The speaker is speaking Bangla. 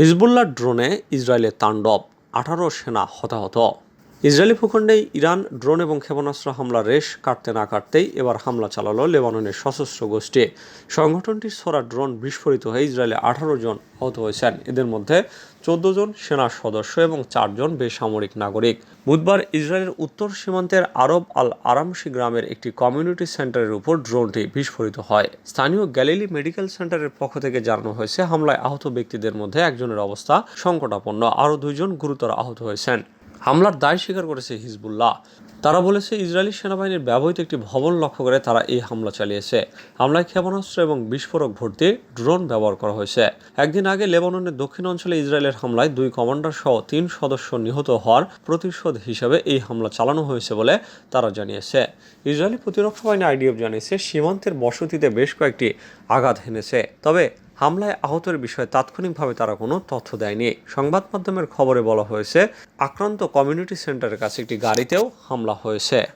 হিজবুল্লাহ ড্রোনে ইসরায়েলের তাণ্ডব আঠারো সেনা হতাহত। ইসরায়েলি ভূখণ্ডে ইরান ড্রোন এবং ক্ষেপণাস্ত্র হামলা রেশ কাটতে না কাটতেই এবার হামলা চালালো লেবাননের সশস্ত্র গোষ্ঠী। সংগঠনটির ছোড়া ড্রোন বিস্ফোরিত হয়ে ইসরায়েলে আঠারো জন আহত হয়েছেন। এদের মধ্যে চোদ্দ জন সেনা সদস্য এবং চারজন বেসামরিক নাগরিক। বুধবার ইসরায়েলের উত্তর সীমান্তের আরব আল আরামসি গ্রামের একটি কমিউনিটি সেন্টারের উপর ড্রোনটি বিস্ফোরিত হয়। স্থানীয় গ্যালিলি মেডিকেল সেন্টারের পক্ষ থেকে জানানো হয়েছে, হামলায় আহত ব্যক্তিদের মধ্যে একজনের অবস্থা সংকটাপন্ন। আরও দুইজন গুরুতর আহত হয়েছেন। হামলার দায় স্বীকার করেছে হিজবুল্লাহ। তারা বলেছে, ইসরায়েলি সেনাবাহিনীর ব্যবহৃত একটি ভবন লক্ষ্য করে তারা এই হামলা চালিয়েছে। হামলায় ক্ষেপণাস্ত্র এবং বিস্ফোরক ভর্তি ড্রোন ব্যবহার করা হয়েছে। একদিন আগে লেবাননের দক্ষিণ অঞ্চলে ইসরায়েলের হামলায় দুই কমান্ডার সহ তিন সদস্য নিহত হওয়ার প্রতিশোধ হিসেবে এই হামলা চালানো হয়েছে বলে তারা জানিয়েছে। ইসরায়েলি প্রতিরক্ষা বাহিনী আইডিএফ জানিয়েছে, সীমান্তের বসতিতে বেশ কয়েকটি আঘাত হেনেছে। তবে হামলায় আহতের বিষয়ে তাৎক্ষণিকভাবে তারা কোনো তথ্য দেয়নি। সংবাদ মাধ্যমের খবরে বলা হয়েছে, আক্রান্ত কমিউনিটি সেন্টারের কাছে একটি গাড়িতেও হামলা হয়েছে।